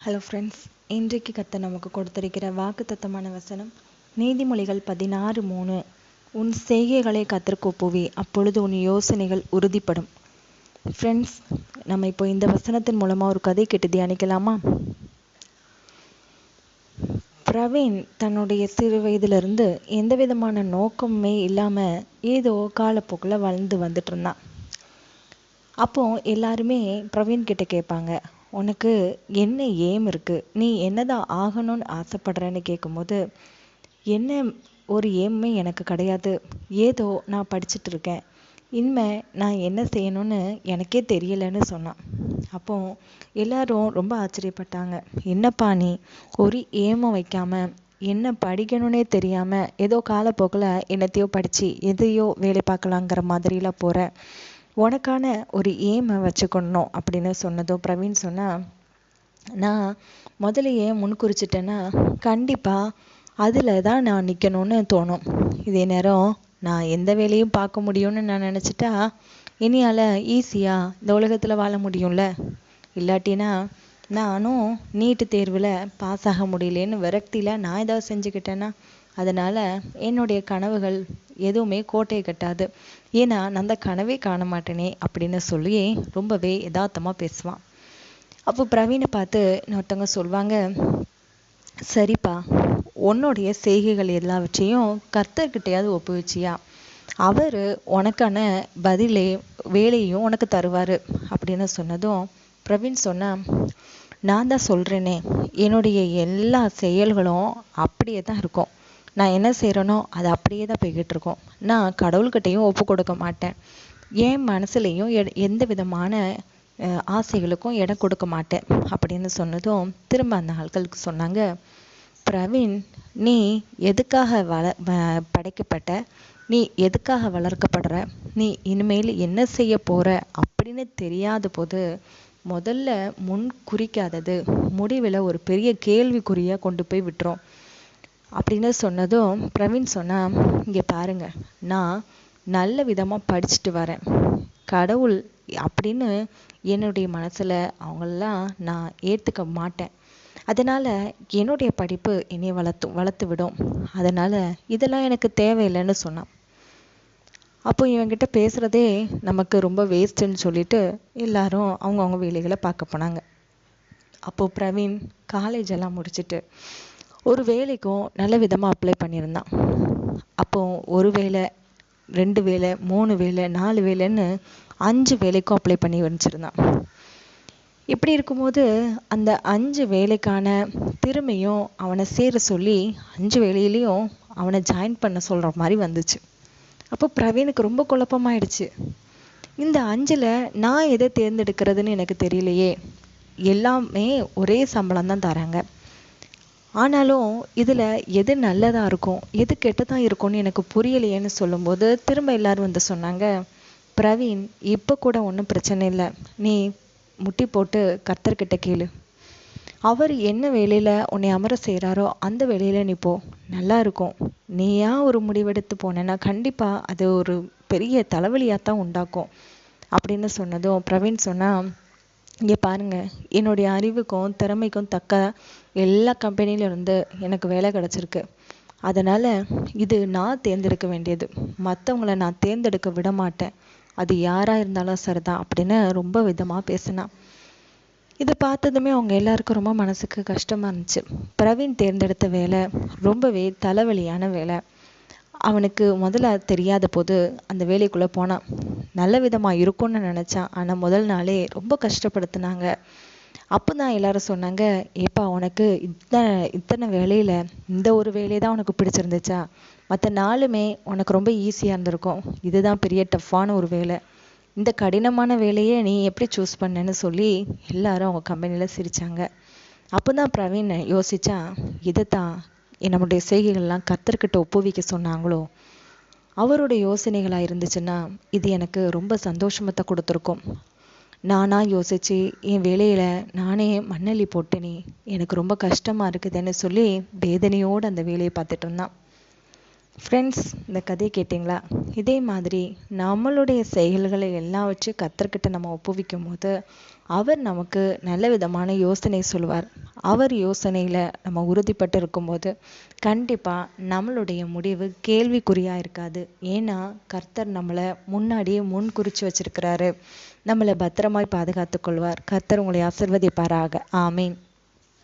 Hello friends இன்றைக்கு கத்த நமக்கு கொடுத்திருக்கிற வாக்குத்தத்தமான வசனம் நீதிமொழிகள் பதினாறு மூணு. உன் செய்கைகளை கத்திற்கு அப்பொழுது உன் யோசனைகள் உறுதிப்படும். ஃப்ரெண்ட்ஸ் நம்ம இப்போ இந்த வசனத்தின் மூலமாக ஒரு கதை கேட்டு தியானிக்கலாமா? பிரவீன் தன்னுடைய சிறு வயதிலிருந்து எந்த விதமான நோக்கமுமே இல்லாமல் ஏதோ காலப்போக்கில் வளர்ந்து வந்துட்டு இருந்தான். அப்போ எல்லாருமே பிரவீன் கிட்ட கேட்பாங்க உனக்கு என்ன ஏம் இருக்குது நீ என்னதான் ஆகணும்னு ஆசைப்படுறேன்னு கேட்கும்போது என்ன ஒரு ஏமே எனக்கு கிடையாது. ஏதோ நான் படிச்சுட்டு இருக்கேன். இனிமே நான் என்ன செய்யணும்னு எனக்கே தெரியலைன்னு சொன்னான். அப்போ எல்லாரும் ரொம்ப ஆச்சரியப்பட்டாங்க. என்னப்பா நீ ஒரு ஏமம் வைக்காம என்ன படிக்கணும்னே தெரியாமல் ஏதோ காலப்போக்கில் என்னத்தையோ படித்து எதையோ வேலை பார்க்கலாங்கிற மாதிரிலாம் போகிற உனக்கான ஒரு ஏமை வச்சுக்கணும் அப்படின்னு சொன்னதும் பிரவீன் சொன்னா நான் முதலையே முன்குறிச்சிட்டேன்னா கண்டிப்பாக அதில் தான் நான் நிற்கணும்னு தோணும். இதே நேரம் நான் எந்த வேலையும் பார்க்க முடியும்னு நான் நினச்சிட்டா இனியால் ஈஸியாக இந்த உலகத்தில் வாழ முடியும்ல? இல்லாட்டினா நானும் நீட்டு தேர்வில் பாஸ் ஆக முடியலேன்னு விரக்தியில் நான் ஏதாவது செஞ்சுக்கிட்டேன்னா அதனால் என்னுடைய கனவுகள் எதுவுமே கோட்டையை கட்டாது. ஏன்னா நான் அந்த கனவே காண மாட்டேனே அப்படின்னு சொல்லி ரொம்பவே யதார்த்தமாக பேசுவான். அப்போ பிரவீனை பார்த்து இன்னொருத்தவங்க சொல்லுவாங்க சரிப்பா உன்னுடைய செய்கைகள் எல்லாவற்றையும் கர்த்தர்கிட்டையாவது ஒப்புவிச்சியா? அவர் உனக்கான பதிலே வேலையும் உனக்கு தருவார் அப்படின்னு சொன்னதும் பிரவீன் சொன்னா நான் தான் சொல்கிறேனே என்னுடைய எல்லா செயல்களும் அப்படியே தான் இருக்கும். நான் என்ன செய்கிறேனோ அது அப்படியே தான் போய்கிட்டு இருக்கோம். நான் கடவுள்கிட்டையும் ஒப்பு கொடுக்க மாட்டேன். என் மனசுலேயும் எந்த விதமான ஆசைகளுக்கும் இடம் கொடுக்க மாட்டேன். அப்படின்னு சொன்னதும் திரும்ப அந்த ஆட்களுக்கு சொன்னாங்க பிரவீன் நீ எதுக்காக வள படைக்கப்பட்ட நீ எதுக்காக வளர்க்கப்படுற நீ இனிமேல் என்ன செய்ய போற? அப்படின்னு தெரியாத போது முதல்ல முன் குறிக்காதது. முடிவில் ஒரு பெரிய கேள்விக்குறியாக கொண்டு போய் விட்டுரும். அப்படின்னு சொன்னதும் பிரவீன் சொன்னா இங்கே பாருங்க நான் நல்ல விதமாக படிச்சுட்டு வரேன். கடவுள் அப்படின்னு என்னுடைய மனசில் அவங்களெல்லாம் நான் ஏற்றுக்க மாட்டேன். அதனால் என்னுடைய படிப்பு என்னை வளர்த்து வளர்த்து விடும் அதனால் இதெல்லாம் எனக்கு தேவையில்லைன்னு சொன்னான். அப்போ இவங்கிட்ட பேசுகிறதே நமக்கு ரொம்ப வேஸ்ட்டுன்னு சொல்லிட்டு எல்லாரும் அவங்கவுங்க வேலைகளை பார்க்க போனாங்க. அப்போது பிரவீன் காலேஜ் எல்லாம் முடிச்சுட்டு ஒரு வேலைக்கும் நல்ல விதமாக அப்ளை பண்ணியிருந்தான். அப்போ ஒரு வேலை ரெண்டு வேலை மூணு வேலை நாலு வேலைன்னு அஞ்சு வேலைக்கும் அப்ளை பண்ணி வச்சிருந்தான். இப்படி இருக்கும்போது அந்த அஞ்சு வேலைக்கான திறமையும் அவனை சேர சொல்லி அஞ்சு வேலையிலையும் அவனை ஜாயின் பண்ண சொல்கிற மாதிரி வந்துச்சு. அப்போ பிரவீனுக்கு ரொம்ப குழப்பமாயிடுச்சு. இந்த அஞ்சில் நான் எதை தேர்ந்தெடுக்கிறதுன்னு எனக்கு தெரியலையே. எல்லாமே ஒரே சம்பளம் தான் தராங்க. ஆனாலும் இதில் எது நல்லதாக இருக்கும் எது கெட்டதாக இருக்கும்னு எனக்கு புரியலையேன்னு சொல்லும்போது திரும்ப எல்லாரும் வந்து சொன்னாங்க பிரவீன் இப்போ கூட ஒன்றும் பிரச்சனை இல்லை. நீ முட்டி போட்டு கர்த்தர்கிட்ட கேளு. அவர் என்ன வேலையில் உன்னை அமர செய்கிறாரோ அந்த வேலையில் நீ போ. நல்லா இருக்கும். நீயா ஒரு முடிவெடுத்து போனேன்னா கண்டிப்பாக அது ஒரு பெரிய தலைவலியாக தான் உண்டாக்கும். அப்படின்னு சொன்னதும் பிரவீன் சொன்னால் இங்கே பாருங்க என்னுடைய அறிவுக்கும் திறமைக்கும் தக்க எல்லா கம்பெனியில இருந்து எனக்கு வேலை கிடச்சிருக்கு. அதனால் இது நான் தேர்ந்தெடுக்க வேண்டியது. மற்றவங்கள நான் தேர்ந்தெடுக்க விட மாட்டேன். அது யாராக இருந்தாலும் சரிதான் அப்படின்னு ரொம்ப விதமாக பேசினான். இது பார்த்ததுமே அவங்க எல்லாருக்கும் ரொம்ப மனசுக்கு கஷ்டமாக இருந்துச்சு. பிரவீன் தேர்ந்தெடுத்த வேலை ரொம்பவே தலைவலியான வேலை. அவனுக்கு முதல்ல தெரியாத போது அந்த வேலைக்குள்ளே போனான் நல்ல விதமாக இருக்கும்னு நினச்சான் ஆனால் முதல் நாளே ரொம்ப கஷ்டப்படுத்தினாங்க. அப்போ தான் எல்லாரும் சொன்னாங்க ஏப்பா உனக்கு இத்தனை இத்தனை வேலையில் இந்த ஒரு வேலையை தான் உனக்கு பிடிச்சிருந்துச்சா? மற்ற நாளுமே உனக்கு ரொம்ப ஈஸியாக இருந்திருக்கும். இதுதான் பெரிய டஃப்பான ஒரு வேலை. இந்த கடினமான வேலையை நீ எப்படி சூஸ் பண்ணேன்னு சொல்லி எல்லாரும் அவங்க கம்பெனியில் சிரித்தாங்க அப்போ தான் பிரவீன் யோசிச்சா இதை தான் நம்முடைய செய்கைகள்லாம் கத்தர்கிட்ட ஒப்புவிக்க சொன்னாங்களோ? அவருடைய யோசனைகளாக இருந்துச்சுன்னா இது எனக்கு ரொம்ப சந்தோஷமத்தை கொடுத்துருக்கும். நானாக யோசித்து என் வேலையில் நானே மண்ணள்ளி போட்டேனே எனக்கு ரொம்ப கஷ்டமாக இருக்குதுன்னு சொல்லி வேதனையோடு அந்த வேலையை பார்த்துட்டு இருந்தான். ஃப்ரெண்ட்ஸ் இந்த கதையை கேட்டிங்களா? இதே மாதிரி நம்மளுடைய செயல்களை எல்லாம் வச்சு கத்தர்கிட்ட நம்ம ஒப்புவிக்கும் போது அவர் நமக்கு நல்ல விதமான யோசனை சொல்லுவார் அவர் யோசனையில் நம்ம உறுதிப்பட்டு இருக்கும்போது கண்டிப்பாக நம்மளுடைய முடிவு கேள்விக்குறியாக இருக்காது. ஏன்னா கர்த்தர் நம்மளை முன்னாடியே முன் குறித்து வச்சிருக்கிறாரு. நம்மளை பத்திரமாய் பாதுகாத்துக்கொள்வார் கர்த்தர் உங்களை ஆசிர்வதிப்பாராக. ஆமீன்.